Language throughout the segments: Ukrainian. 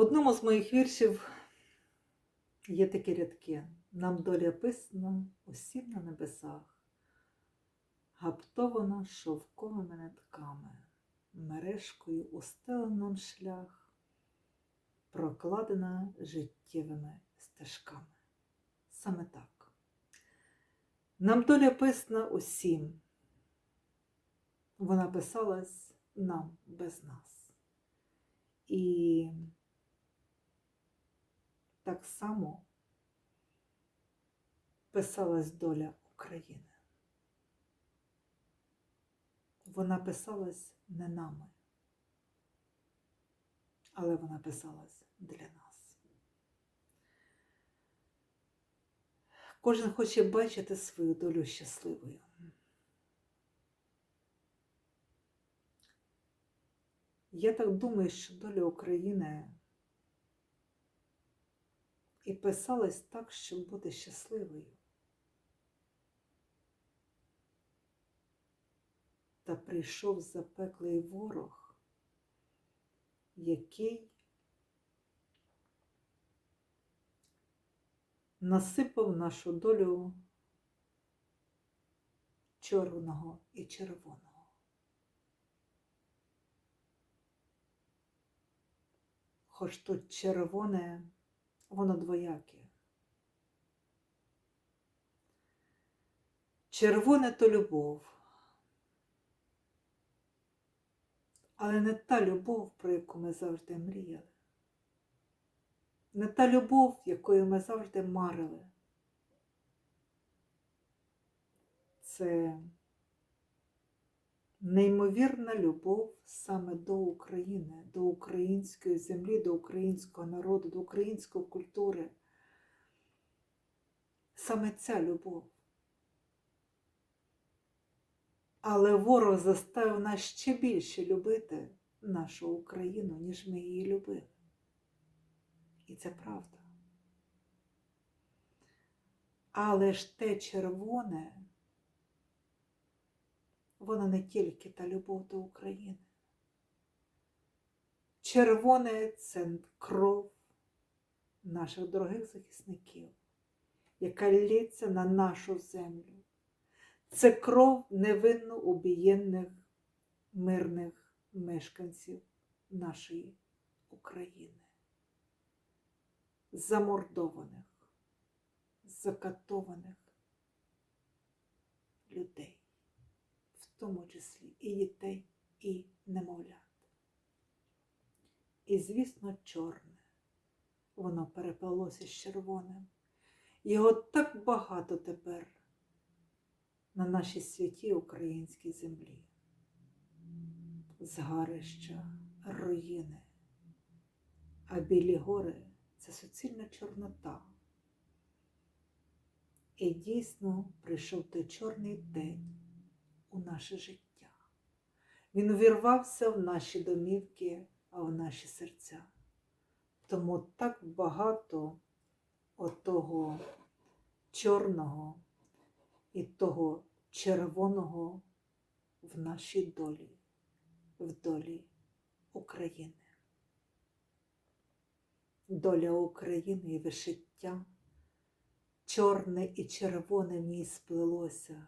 одному з моїх віршів є такі рядки. Нам доля писана усім на небесах, гаптована шовковими нитками, мережкою устелен нам шлях, прокладена життєвими стежками. Саме так. Нам доля писана усім. Вона писалась нам без нас. І так само писалась доля України. Вона писалась не нами, але вона писалась для нас. Кожен хоче бачити свою долю щасливою. Я так думаю, що доля України і писалась так, щоб бути щасливою. Та прийшов запеклий ворог, який насипав нашу долю чорного і червоного. Хоч тут червоне, воно двояке. Червоне то любов, але не та любов, про яку ми завжди мріяли. Не та любов, якою ми завжди марили. Це неймовірна любов саме до України, до української землі, до українського народу, до української культури. Саме ця любов. Але ворог заставив нас ще більше любити нашу Україну, ніж ми її любили. І це правда. Але ж те червоне, воно не тільки та любов до України. Червоне це кров наших дорогих захисників, яка лється на нашу землю. Це кров невинно убієнних мирних мешканців нашої України, замордованих, закатованих людей, тому числі і дітей, і немовлят. І, звісно, чорне, воно переплелося з червоним. Його так багато тепер на нашій святій українській землі. Згарища, руїни, а білі гори це суцільна чорнота. І дійсно прийшов той чорний день у наше життя. Він увірвався в наші домівки, а в наші серця. Тому так багато отого чорного і того червоного в нашій долі, в долі України. Доля України і вишиття, чорне і червоне в ній сплелося,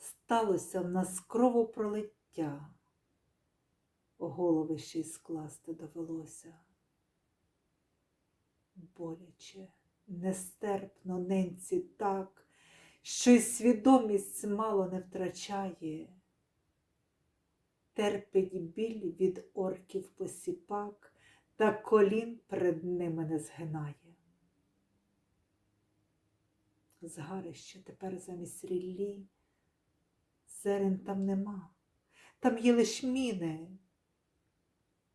сталося в нас кровопролиття, голови ще й скласти довелося. Боляче, нестерпно ненці так, що й свідомість мало не втрачає, терпить біль від орків посіпак та колін перед ними не згинає. Згарище тепер замість ріллі, зерен там нема, там є лиш міни.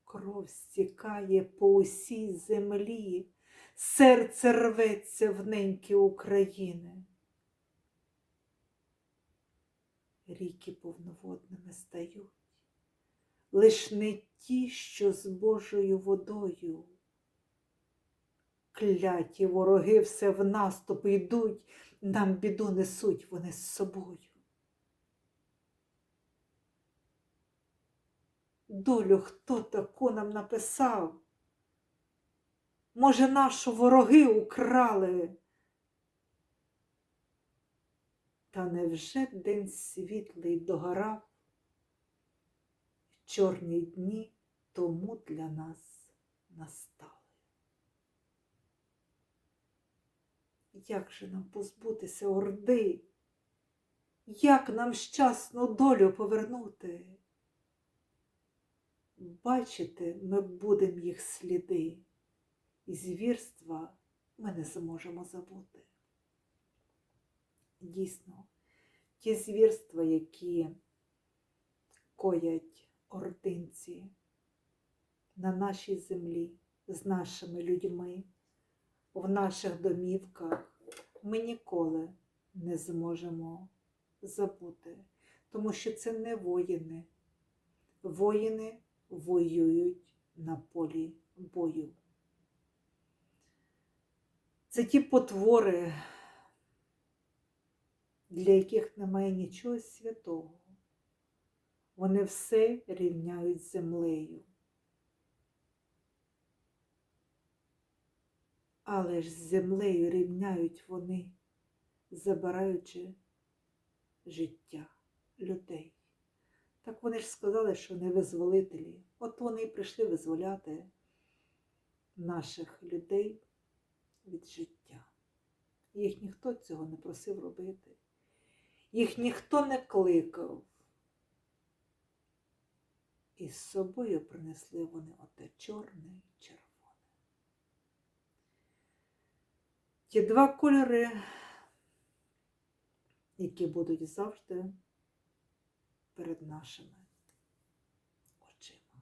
Кров стікає по усій землі, серце рветься в неньки України. Ріки повноводними стають, лиш не ті, що з Божою водою. Кляті вороги все в наступ йдуть, нам біду несуть вони з собою. Долю хто таку нам написав, Може, нашу вороги украли? Та невже день світлий догорав? Чорні дні тому для нас настали. Як же нам позбутися орди? Як нам щасну долю повернути? Бачити ми будемо їх сліди, і звірства ми не зможемо забути. Дійсно, ті звірства, які коять ординці на нашій землі з нашими людьми, в наших домівках, ми ніколи не зможемо забути, тому що це не воїни. Воїни воюють на полі бою. Це ті потвори, для яких немає нічого святого. Вони все рівняють з землею. Але ж з землею рівняють вони, забираючи життя людей. Так вони ж сказали, що не визволителі. От вони і прийшли визволяти наших людей від життя. Їх ніхто цього не просив робити. Їх ніхто не кликав. І з собою принесли вони оте чорне і червоне. Ті два кольори, які будуть завжди перед нашими очима.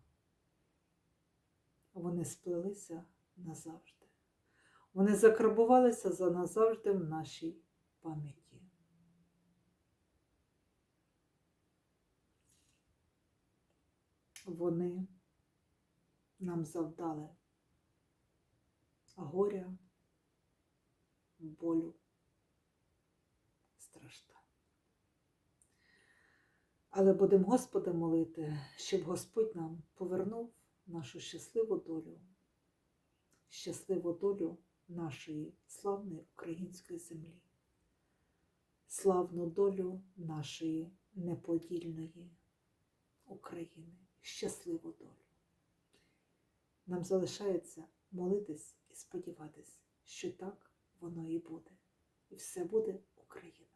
Вони сплелися назавжди. Вони закарбувалися за назавжди в нашій пам'яті. Вони нам завдали горя, болю, страждань. Але будемо Господа молити, щоб Господь нам повернув нашу щасливу долю, щасливу долю нашої славної української землі, славну долю нашої неподільної України, щасливу долю. Нам залишається молитись і сподіватись, що так воно і буде. І все буде Україна.